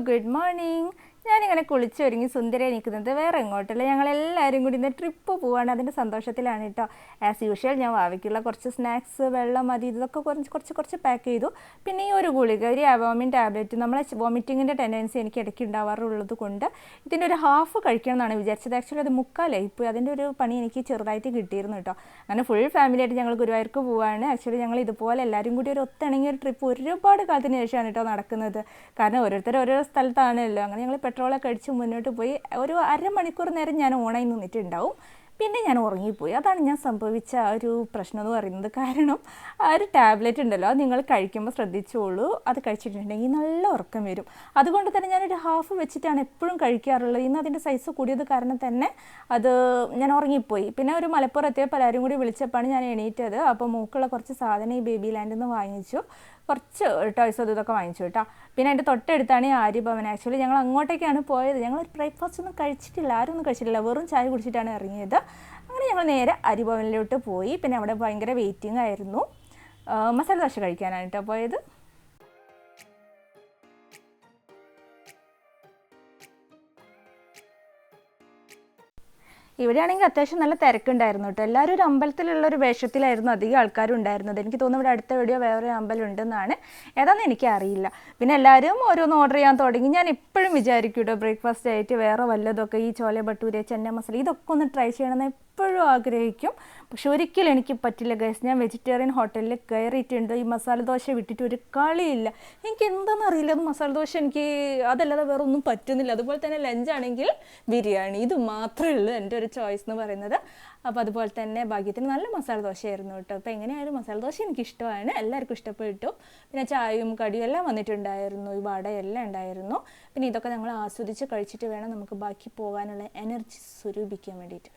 Good morning. ഞാനിങ്ങനെ കുളിച്ചൊരുങ്ങി സുന്ദരി നിൽക്കുന്നത് വേറെ എങ്ങോട്ടല്ല. ഞങ്ങളെല്ലാവരും കൂടി ഇന്ന് ട്രിപ്പ് പോവാണ്. അതിന്റെ സന്തോഷത്തിലാണ് കേട്ടോ ആസ് യൂഷ്വൽ ഞാൻ വാവയ്ക്കുള്ള കുറച്ച് സ്നാക്സ് വെള്ളം മതി ഇതൊക്കെ കുറച്ച് കുറച്ച് കുറച്ച് പാക്ക് ചെയ്തു. പിന്നെ ഈ ഒരു ഗുളിക ഒരു അവോമിൻ ടാബ്ലറ്റ് നമ്മളെ വോമിറ്റിങ്ങിന്റെ ടെൻഡൻസി എനിക്ക് ഇടയ്ക്ക് ഉണ്ടാവാറുള്ളത് കൊണ്ട് ഇതിന്റെ ഒരു ഹാഫ് കഴിക്കണം എന്നാണ് വിചാരിച്ചത്. ആക്ച്വലി അത് മുക്കാലായി ഇപ്പോൾ അതിന്റെ ഒരു പണി എനിക്ക് ചെറുതായിട്ട് കിട്ടിയിരുന്നു കേട്ടോ അങ്ങനെ ഫുൾ ഫാമിലിയായിട്ട് ഞങ്ങൾ ഗുരുവായൂർക്ക് പോവാണ്. ആക്ച്വലി ഞങ്ങൾ ഇതുപോലെ എല്ലാവരും കൂടി ഒരു ഒത്തിണങ്ങിയ ഒരു ട്രിപ്പ് ഒരുപാട് കാലത്തിന് ശേഷമാണ് കേട്ടോ നടക്കുന്നത്. കാരണം ഓരോരുത്തർ ഓരോ സ്ഥലത്താണല്ലോ. അങ്ങനെ ഞങ്ങൾ പെട്രോളൊക്കെ അടിച്ച് മുന്നോട്ട് പോയി. ഒരു അരമണിക്കൂർ നേരം ഞാൻ ഓണായി നിന്നിട്ടുണ്ടാവും. പിന്നെ ഞാൻ ഉറങ്ങിപ്പോയി. അതാണ് ഞാൻ സംഭവിച്ച ഒരു പ്രശ്നം എന്ന് പറയുന്നത്. കാരണം ആ ഒരു ടാബ്ലറ്റ് ഉണ്ടല്ലോ അത് നിങ്ങൾ കഴിക്കുമ്പോൾ ശ്രദ്ധിച്ചോളൂ. അത് കഴിച്ചിട്ടുണ്ടെങ്കിൽ നല്ല ഉറക്കം വരും. അതുകൊണ്ട് തന്നെ ഞാനൊരു ഹാഫ് വെച്ചിട്ടാണ് എപ്പോഴും കഴിക്കാറുള്ളത്. ഇന്ന് അതിന്റെ സൈസ് കൂടിയത് കാരണം തന്നെ അത് ഞാൻ ഉറങ്ങിപ്പോയി. പിന്നെ ഒരു മലപ്പുറത്തെ പലരും കൂടി വിളിച്ചപ്പോഴാണ് ഞാൻ എണീറ്റത്. അപ്പോൾ മൂക്കുള്ള കുറച്ച് സാധനം ഈ ബേബി ലാൻഡിൽ നിന്ന് വാങ്ങിച്ചു. കുറച്ച് ടോയ്സ് അത് ഇതൊക്കെ വാങ്ങിച്ചു കേട്ടോ. പിന്നെ അതിന്റെ തൊട്ടടുത്താണ് ഈ ആര്യഭവൻ. ആക്ച്വലി ഞങ്ങൾ അങ്ങോട്ടേക്കാണ് പോയത്. ഞങ്ങൾ ബ്രേക്ക്ഫാസ്റ്റ് ഒന്നും കഴിച്ചിട്ടില്ല ആരും ഒന്നും കഴിച്ചിട്ടില്ല. വെറും ചായ കുടിച്ചിട്ടാണ് ഇറങ്ങിയത്. അങ്ങനെ ഞങ്ങൾ നേരെ ആര്യഭവനിലോട്ട് പോയി. പിന്നെ അവിടെ ഭയങ്കര വെയിറ്റിംഗ് ആയിരുന്നു. മസാല ദോശ കഴിക്കാനാണ് കേട്ടോ പോയത്. ഇവിടെയാണെങ്കിൽ അത്യാവശ്യം നല്ല തിരക്കുണ്ടായിരുന്നു കേട്ടോ. എല്ലാവരും ഒരു അമ്പലത്തിലുള്ള ഒരു വേഷത്തിലായിരുന്നു അധികം ആൾക്കാരും ഉണ്ടായിരുന്നത് എനിക്ക് തോന്നുന്നു ഇവിടെ അടുത്ത എവിടെയോ വേറെ അമ്പലം ഉണ്ടെന്നാണ് ഏതാണെന്ന് എനിക്ക് അറിയില്ല. പിന്നെ എല്ലാവരും ഓരോന്ന് ഓർഡർ ചെയ്യാൻ തുടങ്ങി. ഞാൻ എപ്പോഴും വിചാരിക്കും കേട്ടോ ബ്രേക്ക്ഫാസ്റ്റ് ആയിട്ട് വേറെ വല്ലതൊക്കെ ഈ ചോല ഭട്ടൂര് ചെന്ന മസാല ഇതൊക്കെ ഒന്ന് ട്രൈ ചെയ്യണമെന്ന് എപ്പോഴും ആഗ്രഹിക്കും. പക്ഷെ ഒരിക്കലും എനിക്ക് പറ്റില്ല ഗൈസ് ഞാൻ വെജിറ്റേറിയൻ ഹോട്ടലിൽ കയറിയിട്ടുണ്ട്. ഈ മസാല ദോശ വിട്ടിട്ട് ഒരു കളിയില്ല. എനിക്ക് എന്താണെന്ന് അറിയില്ല. അത് മസാല ദോശ എനിക്ക് അതല്ലാതെ വേറെ ഒന്നും പറ്റുന്നില്ല. അതുപോലെ തന്നെ ലഞ്ചാണെങ്കിൽ ബിരിയാണി. ഇത് മാത്രമേ ഉള്ളൂ എന്റെ ഒരു ചോയ്സ് എന്ന് പറയുന്നത്. അപ്പോൾ അതുപോലെ തന്നെ ഭാഗ്യത്തിന് നല്ല മസാല ദോശയായിരുന്നു കേട്ടോ. അപ്പോൾ എങ്ങനെയായാലും മസാല ദോശ എനിക്ക് ഇഷ്ടമാണ്. എല്ലാവർക്കും ഇഷ്ടപ്പെട്ടു. പിന്നെ ചായയും കടിയും എല്ലാം വന്നിട്ടുണ്ടായിരുന്നു. ഈ വടയെല്ലാം ഉണ്ടായിരുന്നു. പിന്നെ ഇതൊക്കെ ഞങ്ങൾ ആസ്വദിച്ച് കഴിച്ചിട്ട് വേണം നമുക്ക് ബാക്കി പോകാനുള്ള എനർജി സ്വരൂപിക്കാൻ വേണ്ടിയിട്ട്.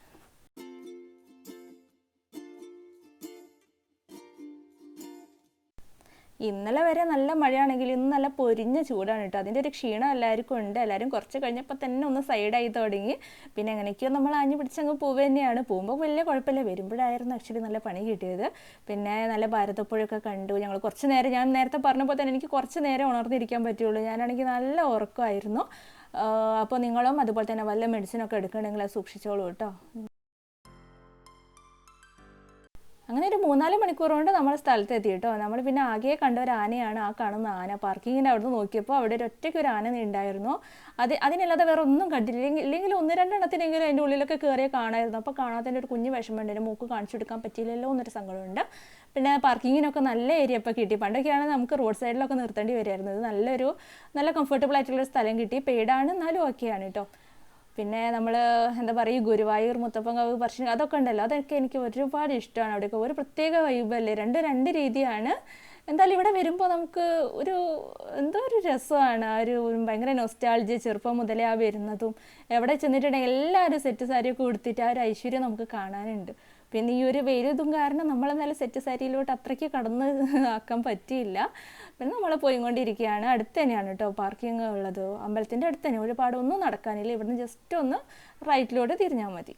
ഇന്നലെ വരെ നല്ല മഴയാണെങ്കിൽ ഇന്ന് നല്ല പൊരിഞ്ഞ ചൂടാണ് കേട്ടോ. അതിന്റെ ഒരു ക്ഷീണം എല്ലാവർക്കും ഉണ്ട്. എല്ലാവരും കുറച്ച് കഴിഞ്ഞപ്പോൾ തന്നെ ഒന്ന് സൈഡായി തുടങ്ങി. പിന്നെ എങ്ങനെയൊക്കെയോ നമ്മൾ ആഞ്ഞു പിടിച്ചങ്ങ് പോവുക തന്നെയാണ്. പോകുമ്പോൾ വലിയ കുഴപ്പമില്ല. വരുമ്പോഴായിരുന്നു ആക്ച്വലി നല്ല പണി കിട്ടിയത്. പിന്നെ നല്ല ഭാരതപ്പുഴയൊക്കെ കണ്ടു. ഞങ്ങൾ കുറച്ച് നേരം ഞാൻ നേരത്തെ പറഞ്ഞപ്പോൾ തന്നെ എനിക്ക് കുറച്ച് നേരം ഉണർന്നിരിക്കാൻ പറ്റുള്ളൂ. ഞാനാണെങ്കിൽ നല്ല ഉറക്കമായിരുന്നു. അപ്പോൾ നിങ്ങളും അതുപോലെ തന്നെ വല്ല മെഡിസിനൊക്കെ എടുക്കണമെങ്കിൽ സൂക്ഷിച്ചോളൂ കേട്ടോ. അങ്ങനെ ഒരു മൂന്നാൽ മണിക്കൂർ കൊണ്ട് നമ്മൾ സ്ഥലത്ത് എത്തി കേട്ടോ. നമ്മൾ പിന്നെ ആകെ കണ്ട ഒരു ആനയാണ് ആ കാണുന്ന ആന. പാർക്കിങ്ങിന്റെ അവിടെ നോക്കിയപ്പോൾ അവിടെ ഒരു ഒറ്റയ്ക്ക് ഒരു ആന ഉണ്ടായിരുന്നു അത് അതിനല്ലാതെ വേറെ ഒന്നും കണ്ടില്ല. ഇല്ലെങ്കിൽ ഒന്ന് രണ്ടെണ്ണത്തിനെങ്കിലും അതിന്റെ ഉള്ളിലൊക്കെ കയറിയ കാണായിരുന്നു. അപ്പോൾ കാണാത്തതിന്റെ ഒരു കുഞ്ഞു വിഷമമുണ്ട്. എന്റെ മൂക്ക് കാണിച്ചു കൊടുക്കാൻ പറ്റിയില്ലല്ലോ എന്നൊരു സങ്കടമുണ്ട്. പിന്നെ പാർക്കിങ്ങിനൊക്കെ നല്ല ഏരിയ ഇപ്പോൾ കിട്ടി. പണ്ടൊക്കെയാണ് നമുക്ക് റോഡ് സൈഡിലൊക്കെ നിർത്തേണ്ടി വരുമായിരുന്നു ഇത് നല്ലൊരു നല്ല കംഫർട്ടബിൾ ആയിട്ടുള്ള സ്ഥലം കിട്ടി. പെയ്ഡാണ് എന്നാലും ഓക്കെയാണ് കേട്ടോ. പിന്നെ നമ്മൾ എന്താ പറയുക ഗുരുവായൂർ മുത്തപ്പങ്കാവ് പറശ്ശിനി അതൊക്കെ ഉണ്ടല്ലോ അതൊക്കെ എനിക്ക് ഒരുപാട് ഇഷ്ടമാണ് അവിടെയൊക്കെ. ഒരു പ്രത്യേക വൈബല്ലേ രണ്ട് രണ്ട് രീതിയാണ്. എന്തായാലും ഇവിടെ വരുമ്പോൾ നമുക്ക് ഒരു എന്തോ ഒരു രസമാണ്. ആ ഒരു ഭയങ്കര നൊസ്റ്റാൾജി ചെറുപ്പം മുതലേ ആ വരുന്നതും. എവിടെ ചെന്നിട്ടുണ്ടെങ്കിൽ എല്ലാവരും സെറ്റ് സാരിയൊക്കെ ഉടുത്തിട്ട് ആ ഒരു ഐശ്വര്യം നമുക്ക് കാണാനുണ്ട്. പിന്നെ ഈ ഒരു വെയിലതും കാരണം നമ്മളെന്നാലും സെറ്റ് സാരിയിലോട്ട് അത്രയ്ക്ക് കടന്ന് ആക്കാൻ പറ്റിയില്ല. പിന്നെ നമ്മൾ പോയിക്കൊണ്ടിരിക്കുകയാണ്. അടുത്ത് തന്നെയാണ് കേട്ടോ പാർക്കിംഗ് ഉള്ളത്. അമ്പലത്തിന്റെ അടുത്ത് തന്നെ ഒരുപാട് ഒന്നും നടക്കാനില്ല. ഇവിടുന്ന് ജസ്റ്റ് ഒന്ന് റൈറ്റിലോട്ട് തിരിഞ്ഞാൽ മതി.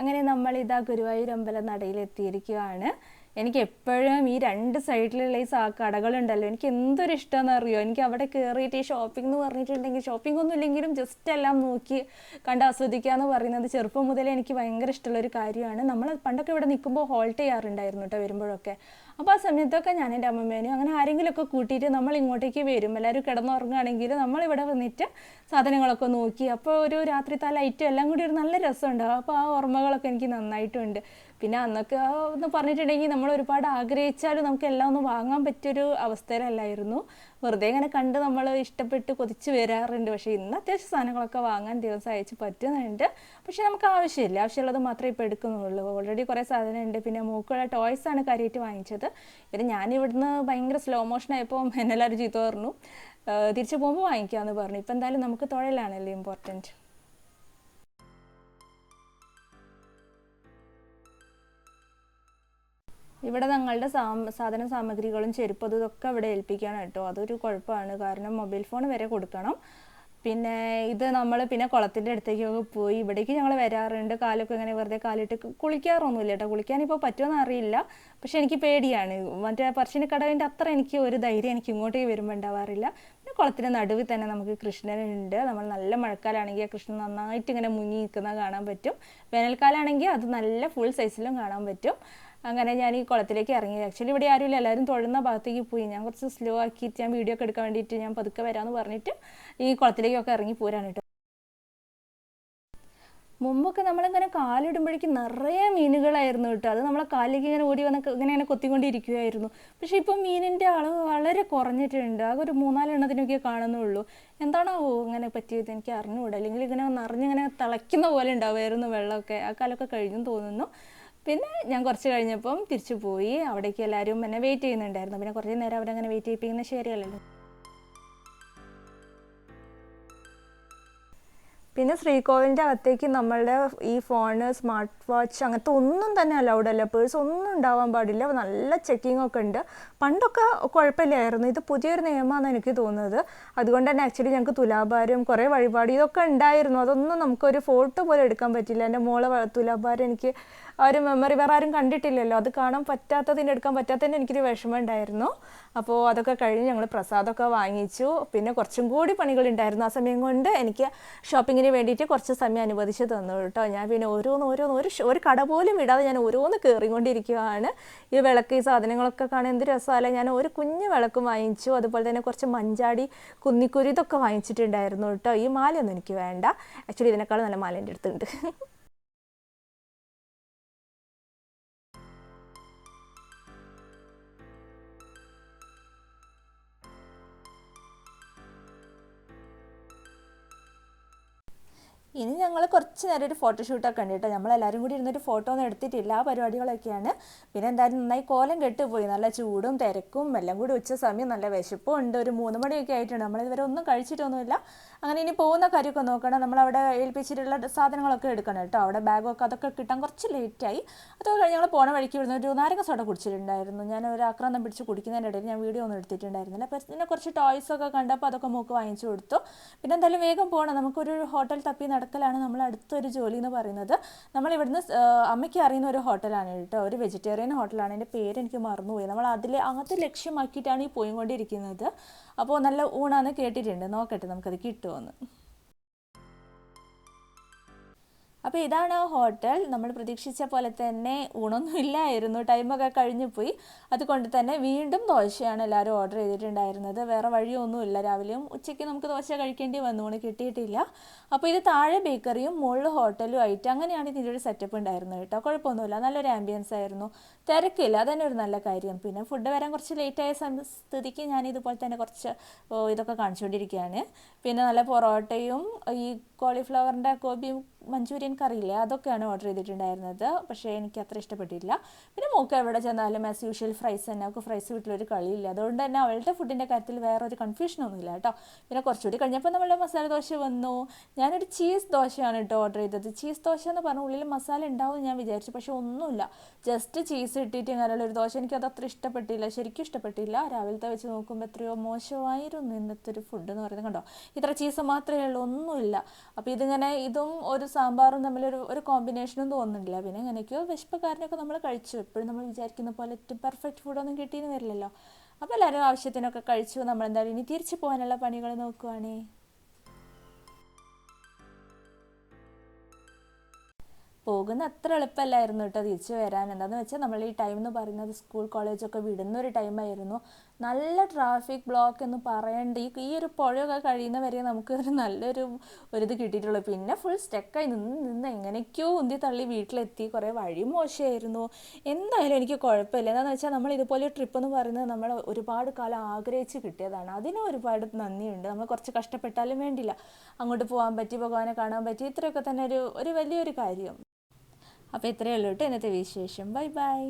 അങ്ങനെ നമ്മൾ ഇതാ ഗുരുവായൂർ അമ്പലം നടയിൽ എത്തിയിരിക്കുകയാണ് എനിക്ക് എപ്പോഴും ഈ രണ്ട് സൈഡിലുള്ള ഈ സാ കടകളുണ്ടല്ലോ. എനിക്ക് എന്തൊരു ഇഷ്ടമെന്ന് അറിയോ എനിക്ക് അവിടെ കയറിയിട്ട് ഈ ഷോപ്പിംഗ് എന്ന് പറഞ്ഞിട്ടുണ്ടെങ്കിൽ ഷോപ്പിംഗ് ഒന്നും ഇല്ലെങ്കിലും ജസ്റ്റ് എല്ലാം നോക്കി കണ്ട് ആസ്വദിക്കുക എന്ന് പറയുന്നത് ചെറുപ്പം മുതലേ എനിക്ക് ഭയങ്കര ഇഷ്ടമുള്ള ഒരു കാര്യമാണ്. നമ്മൾ പണ്ടൊക്കെ ഇവിടെ നിൽക്കുമ്പോൾ ഹോൾട്ട് ചെയ്യാറുണ്ടായിരുന്നു കേട്ടോ വരുമ്പോഴൊക്കെ. അപ്പോൾ ആ സമയത്തൊക്കെ ഞാൻ എന്റെ അമ്മമ്മേനും അങ്ങനെ ആരെങ്കിലുമൊക്കെ കൂട്ടിയിട്ട് നമ്മൾ ഇങ്ങോട്ടേക്ക് വരും. എല്ലാവരും കിടന്നുറങ്ങുകയാണെങ്കിൽ നമ്മൾ ഇവിടെ വന്നിട്ട് സാധനങ്ങളൊക്കെ നോക്കി. അപ്പോൾ ഒരു രാത്രിത്തെ ലൈറ്റും എല്ലാം കൂടി ഒരു നല്ല രസമുണ്ടാവും അപ്പോൾ ആ ഓർമ്മകളൊക്കെ എനിക്ക് നന്നായിട്ടുണ്ട്. പിന്നെ അന്നൊക്കെ എന്ന് പറഞ്ഞിട്ടുണ്ടെങ്കിൽ നമ്മൾ ഒരുപാട് ആഗ്രഹിച്ചാലും നമുക്ക് എല്ലാം ഒന്ന് വാങ്ങാൻ പറ്റിയൊരു അവസ്ഥയിലല്ലായിരുന്നു. വെറുതെ ഇങ്ങനെ കണ്ട് നമ്മൾ ഇഷ്ടപ്പെട്ട് കൊതിച്ച് വരാറുണ്ട്. പക്ഷേ ഇന്ന് അത്യാവശ്യം സാധനങ്ങളൊക്കെ വാങ്ങാൻ ദിവസം അയച്ച് പറ്റുന്നുണ്ട്. പക്ഷേ നമുക്ക് ആവശ്യമില്ല. ആവശ്യമുള്ളത് മാത്രമേ ഇപ്പോൾ എടുക്കുന്നുള്ളൂ. ഓൾറെഡി കുറേ സാധനം ഉണ്ട് പിന്നെ മൂക്കുള്ള ടോയ്സ് ആണ് കാര്യമായിട്ട് വാങ്ങിച്ചത്. പിന്നെ ഞാൻ ഇവിടുന്ന് ഭയങ്കര സ്ലോ മോഷൻ ആയപ്പോൾ എന്നെല്ലാവരും ചീത്ത പറഞ്ഞു. "ആ, തിരിച്ചു പോകുമ്പോൾ വാങ്ങിക്കാമെന്ന് പറഞ്ഞു. ഇപ്പം എന്തായാലും നമുക്ക് തൊഴിലാണല്ലേ ഇമ്പോർട്ടന്റ് ഇവിടെ ഞങ്ങളുടെ സാധന സാമഗ്രികളും ചെരുപ്പ് ഇതൊക്കെ ഇവിടെ ഏൽപ്പിക്കുകയാണ് കേട്ടോ. അതൊരു കുഴപ്പമാണ്. കാരണം മൊബൈൽ ഫോൺ വരെ കൊടുക്കണം. പിന്നെ ഇത് നമ്മൾ പിന്നെ കുളത്തിന്റെ അടുത്തേക്കൊക്കെ പോയി ഇവിടേക്ക് ഞങ്ങൾ വരാറുണ്ട്. കാലൊക്കെ ഇങ്ങനെ വെറുതെ കാലിട്ട് കുളിക്കാറൊന്നുമില്ല കേട്ടോ. കുളിക്കാനിപ്പോൾ പറ്റുമെന്ന് അറിയില്ല. പക്ഷെ എനിക്ക് പേടിയാണ്. മറ്റേ പറശ്ശിനിക്കടവിന്റെ അത്ര എനിക്ക് ഒരു ധൈര്യം എനിക്ക് ഇങ്ങോട്ടേക്ക് വരുമ്പോൾ ഉണ്ടാവാറില്ല. പിന്നെ കുളത്തിന്റെ നടുവിൽ തന്നെ നമുക്ക് കൃഷ്ണനുണ്ട്. നമ്മൾ നല്ല മഴക്കാലാണെങ്കിൽ ആ കൃഷ്ണൻ നന്നായിട്ട് ഇങ്ങനെ മുങ്ങി നിൽക്കുന്നത് കാണാൻ പറ്റും. വേനൽക്കാലാണെങ്കിൽ അത് നല്ല ഫുൾ സൈസിലും കാണാൻ പറ്റും. അങ്ങനെ ഞാൻ ഈ കുളത്തിലേക്ക് ഇറങ്ങി. ആക്ച്വലി ഇവിടെ ആരും ഇല്ല എല്ലാവരും തൊഴുന്ന ഭാഗത്തേക്ക് പോയി. ഞാൻ കുറച്ച് സ്ലോ ആക്കിയിട്ട് ഞാൻ വീഡിയോ ഒക്കെ എടുക്കാൻ വേണ്ടിയിട്ട് ഞാൻ പതുക്കെ വരാമെന്ന് പറഞ്ഞിട്ട് ഈ കുളത്തിലേക്കൊക്കെ ഇറങ്ങി പോരാണ് കേട്ടോ മുമ്പൊക്കെ നമ്മളിങ്ങനെ കാലിടുമ്പോഴേക്കും നിറയെ മീനുകളായിരുന്നു കേട്ടോ അത് നമ്മളെ കാലിലേക്ക് ഇങ്ങനെ ഓടി വന്ന് ഇങ്ങനെ ഇങ്ങനെ കൊത്തിക്കൊണ്ടിരിക്കുകയായിരുന്നു പക്ഷേ ഇപ്പം മീനിന്റെ അളവ് വളരെ കുറഞ്ഞിട്ടുണ്ട്. ആകെ ഒരു മൂന്നാലെണ്ണത്തിനൊക്കെ കാണുന്നുള്ളൂ. എന്താണാവോ ഇങ്ങനെ പറ്റിയത്? എനിക്ക് അറിഞ്ഞുകൂടാ അല്ലെങ്കിൽ ഇങ്ങനെ നിറഞ്ഞിങ്ങനെ തിളയ്ക്കുന്ന പോലെ ഉണ്ടാവുമായിരുന്നു വെള്ളമൊക്കെ. ആ കാലമൊക്കെ കഴിഞ്ഞു തോന്നുന്നു. പിന്നെ ഞാൻ കുറച്ച് കഴിഞ്ഞപ്പം തിരിച്ചു പോയി. അവിടേക്ക് എല്ലാവരും എന്നെ വെയിറ്റ് ചെയ്യുന്നുണ്ടായിരുന്നു. പിന്നെ കുറച്ച് നേരം അവരങ്ങനെ വെയിറ്റ് ചെയ്യിപ്പിക്കുന്നത് ശരിയല്ലല്ലോ പിന്നെ ശ്രീകോവിലിന്റെ അകത്തേക്ക് നമ്മളുടെ ഈ ഫോണ് സ്മാർട്ട് വാച്ച് അങ്ങനത്തെ ഒന്നും തന്നെ അലൗഡ് അല്ല. പേഴ്സ് ഒന്നും ഉണ്ടാവാൻ പാടില്ല. നല്ല ചെക്കിംഗ് ഒക്കെ ഉണ്ട്. പണ്ടൊക്കെ കുഴപ്പമില്ലായിരുന്നു. ഇത് പുതിയൊരു നിയമമാണെന്ന് എനിക്ക് തോന്നുന്നത്. അതുകൊണ്ട് തന്നെ ആക്ച്വലി ഞങ്ങൾക്ക് തുലാഭാരം കുറേ വഴിപാട് ഇതൊക്കെ ഉണ്ടായിരുന്നു. അതൊന്നും നമുക്കൊരു ഫോട്ടോ പോലെ എടുക്കാൻ പറ്റില്ല. എന്റെ മോളെ തുലാഭാരം എനിക്ക് ഒരു മെമ്മറി വേറെ ആരും കണ്ടിട്ടില്ലല്ലോ. അത് കാണാൻ പറ്റാത്തതിന് എടുക്കാൻ പറ്റാത്തതിന് എനിക്കൊരു വിഷമം ഉണ്ടായിരുന്നു. അപ്പോൾ അതൊക്കെ കഴിഞ്ഞ് ഞങ്ങൾ പ്രസാദമൊക്കെ വാങ്ങിച്ചു. പിന്നെ കുറച്ചും കൂടി പണികളുണ്ടായിരുന്നു ആ സമയം കൊണ്ട് എനിക്ക് ഷോപ്പിങ്ങിന് വേണ്ടിയിട്ട് കുറച്ച് സമയം അനുവദിച്ച് തന്നു കേട്ടോ. ഞാൻ പിന്നെ ഓരോന്ന് ഓരോന്ന് ഒരു ഒരു കട പോലും ഇടാതെ ഞാൻ ഓരോന്ന് കയറിക്കൊണ്ടിരിക്കുകയാണ് ഈ വിളക്ക് ഈ സാധനങ്ങളൊക്കെ കാണാൻ എന്ത് രസമല്ല. ഞാൻ ഒരു കുഞ്ഞു വിളക്കും വാങ്ങിച്ചു. അതുപോലെ തന്നെ കുറച്ച് മഞ്ചാടി കുന്നിക്കുരി ഇതൊക്കെ വാങ്ങിച്ചിട്ടുണ്ടായിരുന്നു കേട്ടോ. ഈ മാലയൊന്നും എനിക്ക് വേണ്ട. ആക്ച്വലി ഇതിനേക്കാൾ നല്ല മാല എന്റെ അടുത്തുണ്ട്. ഇനി ഞങ്ങൾ കുറച്ച് നേരം ഒരു ഫോട്ടോഷൂട്ടൊക്കെ ഉണ്ട് കേട്ടോ. നമ്മളെല്ലാവരും കൂടി ഇരുന്നൊരു ഫോട്ടോ ഒന്നും എടുത്തിട്ടില്ല. ആ പരിപാടികളൊക്കെയാണ്. പിന്നെ എന്തായാലും നന്നായി കോലം കെട്ടുപോയി. നല്ല ചൂടും തിരക്കും എല്ലാം കൂടി ഉച്ച സമയം നല്ല വിശപ്പും ഉണ്ട്. ഒരു മൂന്ന് മണിയൊക്കെ ആയിട്ടുണ്ട്. നമ്മളിതുവരെ ഒന്നും കഴിച്ചിട്ടൊന്നുമില്ല. അങ്ങനെ ഇനി പോകുന്ന കാര്യമൊക്കെ നോക്കണം. നമ്മളവിടെ ഏൽപ്പിച്ചിട്ടുള്ള സാധനങ്ങളൊക്കെ എടുക്കണം കേട്ടോ. അവിടെ ബാഗൊക്കെ അതൊക്കെ കിട്ടാൻ കുറച്ച് ലേറ്റായി അതൊക്കെ കഴിഞ്ഞ് ഞങ്ങൾ പോണ വഴിക്ക് വരുന്ന ഒരു നാരങ്ങ സോഡ കുടിച്ചിട്ടുണ്ടായിരുന്നു. ഞാൻ ഒരു ആക്രാന്തം പിടിച്ച് കുടിക്കുന്നതിന്റെ ഇടയിൽ ഞാൻ വീഡിയോ ഒന്നും എടുത്തിട്ടുണ്ടായിരുന്നില്ല. അപ്പോൾ പിന്നെ കുറച്ച് ടോയ്സൊക്കെ കണ്ടപ്പോൾ അതൊക്കെ മൂക്ക് വാങ്ങിച്ചു കൊടുത്തു. പിന്നെ എന്തായാലും വേഗം പോകണം നമുക്കൊരു ഹോട്ടൽ തപ്പി നടക്കലാണ് നമ്മൾ അടുത്തൊരു ജോലി എന്ന് പറയുന്നത്. നമ്മൾ ഇവിടുന്ന് അമ്മയ്ക്ക് അറിയുന്ന ഒരു ഹോട്ടലാണ് കേട്ടോ. ഒരു വെജിറ്റേറിയൻ ഹോട്ടലാണ്. എന്റെ പേര് എനിക്ക് മറന്നുപോയി. നമ്മൾ അതിൽ അങ്ങനത്തെ ലക്ഷ്യമാക്കിയിട്ടാണ് ഈ പോയിക്കൊണ്ടിരിക്കുന്നത്. അപ്പോൾ നല്ല ഊണാന്ന് കേട്ടിട്ടുണ്ട്. നോക്കട്ടെ നമുക്കത് കിട്ടുമോയെന്ന് അപ്പോൾ ഇതാണ് ഹോട്ടൽ. നമ്മൾ പ്രതീക്ഷിച്ച പോലെ തന്നെ ഊണൊന്നും ഇല്ലായിരുന്നു. ടൈമൊക്കെ കഴിഞ്ഞു പോയി. അതുകൊണ്ട് തന്നെ വീണ്ടും ദോശയാണ് എല്ലാവരും ഓർഡർ ചെയ്തിട്ടുണ്ടായിരുന്നത്. വേറെ വഴിയൊന്നുമില്ല. രാവിലെയും ഉച്ചയ്ക്ക് നമുക്ക് ദോശ കഴിക്കേണ്ടി വന്നു. ഊണ് കിട്ടിയിട്ടില്ല. അപ്പോൾ ഇത് താഴെ ബേക്കറിയും മുകളിൽ ഹോട്ടലും ആയിട്ട് അങ്ങനെയാണ് ഇതിന്റെ ഒരു സെറ്റപ്പ് ഉണ്ടായിരുന്നത് കേട്ടോ. കുഴപ്പമൊന്നുമില്ല. നല്ലൊരു ആംബിയൻസ് ആയിരുന്നു. തിരക്കില്ല. അതന്നെ ഒരു നല്ല കാര്യം. പിന്നെ ഫുഡ് വരാൻ കുറച്ച് ലേറ്റ് ആയ സം- സ്ഥിതിക്ക് ഞാൻ ഇതുപോലെ തന്നെ കുറച്ച് ഇതൊക്കെ കാണിച്ചുകൊണ്ടിരിക്കുകയാണ് പിന്നെ നല്ല പൊറോട്ടയും ഈ കോളിഫ്ലവറിന്റെ ഗോപിയും മഞ്ചൂരിയൻ കറിയില്ലേ അതൊക്കെയാണ് ഓർഡർ ചെയ്തിട്ടുണ്ടായിരുന്നത്. പക്ഷേ എനിക്ക് അത്ര ഇഷ്ടപ്പെട്ടില്ല. പിന്നെ മൂക്ക എവിടെ ചെന്നാലും ആസ് യൂഷ്വൽ ഫ്രൈസ് തന്നെ. അവൾക്ക് ഫ്രൈസ് വീട്ടിലൊരു കളിയില്ല. അതുകൊണ്ട് തന്നെ അവളുടെ ഫുഡിന്റെ കാര്യത്തിൽ വേറെ ഒരു കൺഫ്യൂഷനൊന്നുമില്ല കേട്ടോ. പിന്നെ കുറച്ചുകൂടി കഴിഞ്ഞപ്പോൾ നമ്മളുടെ മസാല ദോശ വന്നു. ഞാനൊരു ചീസ് ദോശയാണ് കേട്ടോ ഓർഡർ ചെയ്തത്. ചീസ് ദോശ എന്ന് പറഞ്ഞ ഉള്ളിൽ മസാല ഉണ്ടാവും ഞാൻ വിചാരിച്ചു. പക്ഷേ ഒന്നുമില്ല. ജസ്റ്റ് ചീസ് ഇട്ടിട്ട് അങ്ങനെയുള്ള ഒരു ദോശ. എനിക്കത് അത്ര ഇഷ്ടപ്പെട്ടില്ല. ശരിക്കും ഇഷ്ടപ്പെട്ടില്ല. രാവിലത്തെ വെച്ച് നോക്കുമ്പോൾ എത്രയോ മോശമായിരുന്നു ഇന്നത്തെ ഒരു ഫുഡ് എന്ന് പറയുന്നത്. കണ്ടോ? ഇത്ര ചീസ് മാത്രമേ ഉള്ളൂ. ഒന്നുമില്ല. അപ്പോൾ ഇതിങ്ങനെ ഇതും ഒരു സാമ്പാറും തമ്മിലൊരു ഒരു കോമ്പിനേഷനും തോന്നുന്നില്ല. പിന്നെ എങ്ങനെയൊക്കെയോ വിശപ്പക്കാരനൊക്കെ നമ്മൾ കഴിച്ചു. എപ്പോഴും നമ്മൾ വിചാരിക്കുന്ന പോലെ ഏറ്റവും പെർഫെക്റ്റ് ഫുഡൊന്നും കിട്ടിയെന്ന് വരില്ലല്ലോ. അപ്പോൾ എല്ലാവരും ആവശ്യത്തിനൊക്കെ കഴിച്ചു. നമ്മളെന്തായാലും ഇനി തിരിച്ചു പോകാനുള്ള പണികൾ നോക്കുവാണേ. പോകുന്ന അത്ര എളുപ്പമല്ലായിരുന്നു കേട്ടോ തിരിച്ചു വരാൻ. എന്താണെന്ന് വെച്ചാൽ നമ്മൾ ഈ ടൈം എന്ന് പറയുന്നത് സ്കൂൾ കോളേജൊക്കെ വിടുന്ന ഒരു ടൈമായിരുന്നു നല്ല ട്രാഫിക് ബ്ലോക്ക് എന്ന് പറയേണ്ട ഈ ഈ ഒരു പുഴയൊക്കെ കഴിയുന്നവരെ നമുക്ക് ഒരു നല്ലൊരു ഒരു ഇത് കിട്ടിയിട്ടുള്ളൂ. പിന്നെ ഫുൾ സ്റ്റക്കായി നിന്ന് നിന്ന് എങ്ങനെയൊക്കെയോ ഉന്തി തള്ളി വീട്ടിലെത്തി. കുറേ വഴി മോശമായിരുന്നു. എന്തായാലും എനിക്ക് കുഴപ്പമില്ല. എന്താണെന്ന് വെച്ചാൽ നമ്മൾ ഇതുപോലെ ട്രിപ്പ് എന്ന് പറയുന്നത് നമ്മൾ ഒരുപാട് കാലം ആഗ്രഹിച്ച് കിട്ടിയതാണ്. അതിനും ഒരുപാട് നന്ദിയുണ്ട്. നമ്മൾ കുറച്ച് കഷ്ടപ്പെട്ടാലും വേണ്ടില്ല. അങ്ങോട്ട് പോകാൻ പറ്റി ഭഗവാനെ കാണാൻ പറ്റി. ഇത്രയൊക്കെ തന്നെ ഒരു ഒരു വലിയൊരു കാര്യം. അപ്പോൾ ഇത്രയേ ഉള്ളൂ കേട്ടോ ഇന്നത്തെ വിശേഷം. Bye bye.